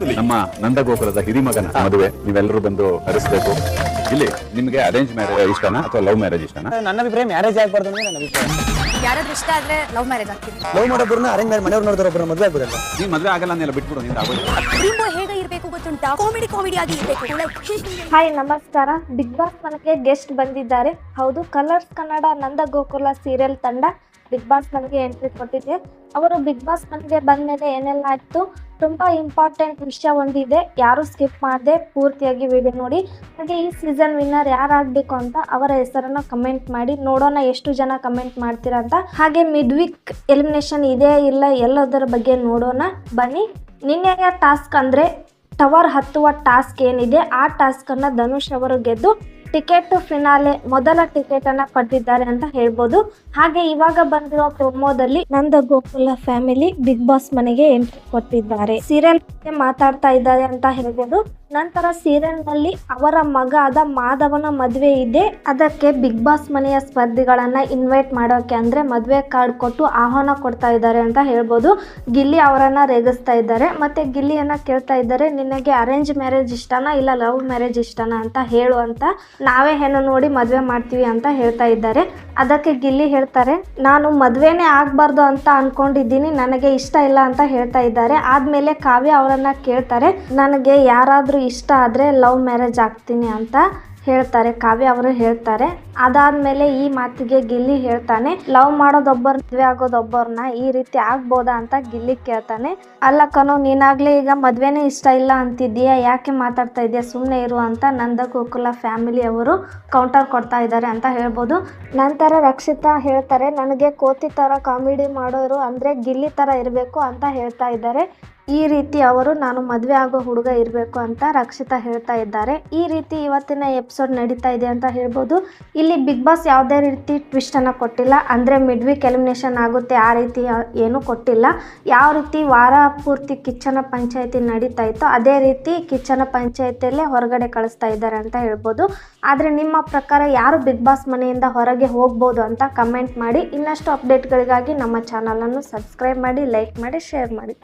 ನಮ್ಮ ನಂದಗೋಕುಲದ ಹಿರಿಮಗನ ಮದುವೆ. ನೀವೆಲ್ಲರೂ ಬಂದು ಹರಿಸ್ಬೇಕು. ಇಲ್ಲಿ ನಿಮಗೆ ಅರೇಂಜ್ ಮ್ಯಾರೇಜ್ ಇಷ್ಟನಾ ಅಥವಾ ಲವ್ ಮ್ಯಾರೇಜ್ ಇಷ್ಟನಾ? ನನ್ನ ಅಭಿಪ್ರಾಯ ಮ್ಯಾರೇಜ್ ಆಗ್ಬಾರ್ದು ಅಂದ್ರೆ ನನ್ನ ಅಭಿಪ್ರಾಯ. ಯಾರಾದ್ರೂ ಇಷ್ಟ ಆದ್ರೆ ಲವ್ ಮ್ಯಾರೇಜ್ ಆಗ್ತೀನಿ ಲವ್ ಮಾಡೋಬ್ರನ್ನ ಅರೇಂಜ್ ಮ್ಯಾರೇಜ್ ಮನೆಯವ್ರು ನೋಡಿದ್ರೆ ಒಬ್ಬರ ಮದುವೆ ಆಗ್ಬಿಡಲ್ಲ ನೀ ಮದುವೆ ಆಗಲ್ಲ ಅನ್ನೆಲ್ಲ ಬಿಟ್ಬಿಡು ನಿಂದ ಆಗೋದು ಹೇಗೆ ಇರಬೇಕು ಗೊತ್ತುಂಟಾ? ಕಾಮಿಡಿ ಕಾಮಿಡಿ ಆಗಿ ಇರಬೇಕು. ಹಾಯ್ ನಮಸ್ಕಾರ. ಬಿಗ್ ಬಾಸ್ ಮನೆಗೆ ಗೆಸ್ಟ್ ಬಂದಿದ್ದಾರೆ. ಹೌದು ಕಲರ್ಸ್ ಕನ್ನಡ ನಂದ ಗೋಕುಲ ಸೀರಿಯಲ್ ತಂಡ. ಬಿಗ್ ಬಾಸ್ ನನಗೆ ಎಂಟ್ರಿ ಕೊಟ್ಟಿದ್ದೆ. ಅವರು ಬಿಗ್ ಬಾಸ್ ಮನೆಗೆ ಬಂದ್ಮೇಲೆ ಏನೆಲ್ಲ ಆಯಿತು, ತುಂಬಾ ಇಂಪಾರ್ಟೆಂಟ್ ವಿಷಯ ಒಂದಿದೆ. ಯಾರು ಸ್ಕಿಪ್ ಮಾಡದೆ, ಪೂರ್ತಿಯಾಗಿ ವಿಡಿಯೋ ನೋಡಿ. ಹಾಗೆ ಈ ಸೀಸನ್ ವಿನ್ನರ್ ಯಾರಾಗಬೇಕು ಅಂತ ಅವರ ಹೆಸರನ್ನು ಕಮೆಂಟ್ ಮಾಡಿ. ನೋಡೋಣ ಎಷ್ಟು ಜನ ಕಮೆಂಟ್ ಮಾಡ್ತೀರಾ ಅಂತ. ಹಾಗೆ ಮಿಡ್ ವೀಕ್ ಎಲಿಮಿನೇಷನ್ ಇದೆ ಇಲ್ಲ ಎಲ್ಲದರ ಬಗ್ಗೆ ನೋಡೋಣ. ಬನ್ನಿ. ನಿನ್ನೆಯ ಟಾಸ್ಕ್ ಅಂದ್ರೆ ಟವರ್ ಹತ್ತುವ ಟಾಸ್ಕ್ ಏನಿದೆ, ಆ ಟಾಸ್ಕ್ ಅನ್ನ ಧನುಷ್ ಅವರು ಗೆದ್ದು ಟಿಕೆಟ್ ಫಿನಾಲೆ, ಮೊದಲ ಟಿಕೆಟ್ ಅನ್ನ ಪಡೆದಿದ್ದಾರೆ ಅಂತ ಹೇಳ್ಬೋದು. ಹಾಗೆ ಇವಾಗ ಬಂದಿರೋ ಪ್ರೊಮೋದಲ್ಲಿ Nanda Gokula family Bigg Boss ಮನೆಗೆ ಎಂಟ್ರಿ ಕೊಟ್ಟಿದ್ದಾರೆ. ಸೀರಿಯಲ್ ಮಾತಾಡ್ತಾ ಇದ್ದಾರೆ ಅಂತ ಹೇಳ್ಬೋದು. ನಂತರ ಸೀರಿಯಲ್ನಲ್ಲಿ ಅವರ ಮಗ ಆದ ಮಾಧವನ ಮದುವೆ ಇದೆ. ಅದಕ್ಕೆ ಬಿಗ್ ಬಾಸ್ ಮನೆಯ ಸ್ಪರ್ಧಿಗಳನ್ನು ಇನ್ವೈಟ್ ಮಾಡೋಕೆ ಅಂದ್ರೆ ಮದುವೆ ಕಾರ್ಡ್ ಕೊಟ್ಟು ಆಹ್ವಾನ ಕೊಡ್ತಾ ಇದ್ದಾರೆ ಅಂತ ಹೇಳ್ಬೋದು. ಗಿಲ್ಲಿ ಅವರನ್ನು ರೇಗಿಸ್ತಾ ಇದ್ದಾರೆ. ಮತ್ತೆ ಗಿಲ್ಲಿಯನ್ನು ಕೇಳ್ತಾ ಇದ್ದಾರೆ, ನಿನಗೆ ಅರೇಂಜ್ ಮ್ಯಾರೇಜ್ ಇಷ್ಟನಾ ಇಲ್ಲ ಲವ್ ಮ್ಯಾರೇಜ್ ಇಷ್ಟನಾ ಅಂತ ಹೇಳು ಅಂತ ನಾವೇ ಹೆಣ್ಣು ನೋಡಿ ಮದುವೆ ಮಾಡ್ತೀವಿ ಅಂತ ಹೇಳ್ತಾ ಇದ್ದಾರೆ. ಅದಕ್ಕೆ ಗಿಲ್ಲಿ ಹೇಳ್ತಾರೆ, ನಾನು ಮದುವೆನೇ ಆಗಬಾರ್ದು ಅಂತ ಅನ್ಕೊಂಡಿದ್ದೀನಿ, ನನಗೆ ಇಷ್ಟ ಇಲ್ಲ ಅಂತ ಹೇಳ್ತಾ ಇದ್ದಾರೆ. ಆದಮೇಲೆ ಕಾವ್ಯ ಅವರನ್ನು ಕೇಳ್ತಾರೆ, ನನಗೆ ಯಾರಾದರೂ ಇಷ್ಟ ಆದರೆ ಲವ್ ಮ್ಯಾರೇಜ್ ಆಗ್ತೀನಿ ಅಂತ ಹೇಳ್ತಾರೆ. ಕಾವ್ಯ ಅವರು ಹೇಳ್ತಾರೆ. ಅದಾದ್ಮೇಲೆ ಈ ಮಾತಿಗೆ ಗಿಲ್ಲಿ ಹೇಳ್ತಾನೆ, ಲವ್ ಮಾಡೋದೊಬ್ಬರ್ ಮದ್ವೆ ಆಗೋದೊಬ್ಬರನ್ನ ಈ ರೀತಿ ಆಗ್ಬೋದಾ ಅಂತ ಗಿಲ್ಲಿ ಕೇಳ್ತಾನೆ. ಅಲ್ಲ ಕಣೋ, ನೀನಾಗ್ಲೇ ಈಗ ಮದ್ವೆನೇ ಇಷ್ಟ ಇಲ್ಲ ಅಂತಿದ್ದೀಯಾ? ಯಾಕೆ ಮಾತಾಡ್ತಾ ಇದೆಯಾ ಸುಮ್ಮನೆ ಇರು ಅಂತ ನಂದ ಗೋಕುಲ ಫ್ಯಾಮಿಲಿ ಅವರು ಕೌಂಟರ್ ಕೊಡ್ತಾ ಇದ್ದಾರೆ ಅಂತ ಹೇಳ್ಬೋದು. ನಂತರ ರಕ್ಷಿತಾ ಹೇಳ್ತಾರೆ, ನನಗೆ ಕೋತಿ ಥರ ಕಾಮಿಡಿ ಮಾಡೋರು ಅಂದರೆ ಗಿಲ್ಲಿ ಥರ ಇರಬೇಕು ಅಂತ ಹೇಳ್ತಾ ಇದ್ದಾರೆ. ಈ ರೀತಿ ಅವರು, ನಾನು ಮದುವೆ ಆಗೋ ಹುಡುಗ ಇರಬೇಕು ಅಂತ ರಕ್ಷಿತಾ ಹೇಳ್ತಾ ಇದ್ದಾರೆ. ಈ ರೀತಿ ಇವತ್ತಿನ ಎಪಿಸೋಡ್ ನಡೀತಾ ಇದೆ ಅಂತ ಹೇಳ್ಬೋದು. ಇಲ್ಲಿ ಬಿಗ್ ಬಾಸ್ ಯಾವುದೇ ರೀತಿ ಟ್ವಿಸ್ಟನ್ನು ಕೊಟ್ಟಿಲ್ಲ. ಅಂದರೆ ಮಿಡ್ ವೀಕ್ ಎಲಿಮಿನೇಷನ್ ಆಗುತ್ತೆ, ಆ ರೀತಿ ಏನೂ ಕೊಟ್ಟಿಲ್ಲ. ಯಾವ ರೀತಿ ವಾರ ಪೂರ್ತಿ ಕಿಚ್ಚನ ಪಂಚಾಯತಿ ನಡೀತಾ ಇತ್ತು, ಅದೇ ರೀತಿ ಕಿಚ್ಚನ ಪಂಚಾಯತಿಯಲ್ಲೇ ಹೊರಗಡೆ ಕಳಿಸ್ತಾ ಇದ್ದಾರೆ ಅಂತ ಹೇಳ್ಬೋದು. ಆದರೆ ನಿಮ್ಮ ಪ್ರಕಾರ ಯಾರು ಬಿಗ್ ಬಾಸ್ ಮನೆಯಿಂದ ಹೊರಗೆ ಹೋಗ್ಬೋದು ಅಂತ ಕಮೆಂಟ್ ಮಾಡಿ. ಇನ್ನಷ್ಟು ಅಪ್ಡೇಟ್ಗಳಿಗಾಗಿ ನಮ್ಮ ಚಾನಲನ್ನು ಸಬ್ಸ್ಕ್ರೈಬ್ ಮಾಡಿ ಲೈಕ್ ಮಾಡಿ ಶೇರ್ ಮಾಡಿ.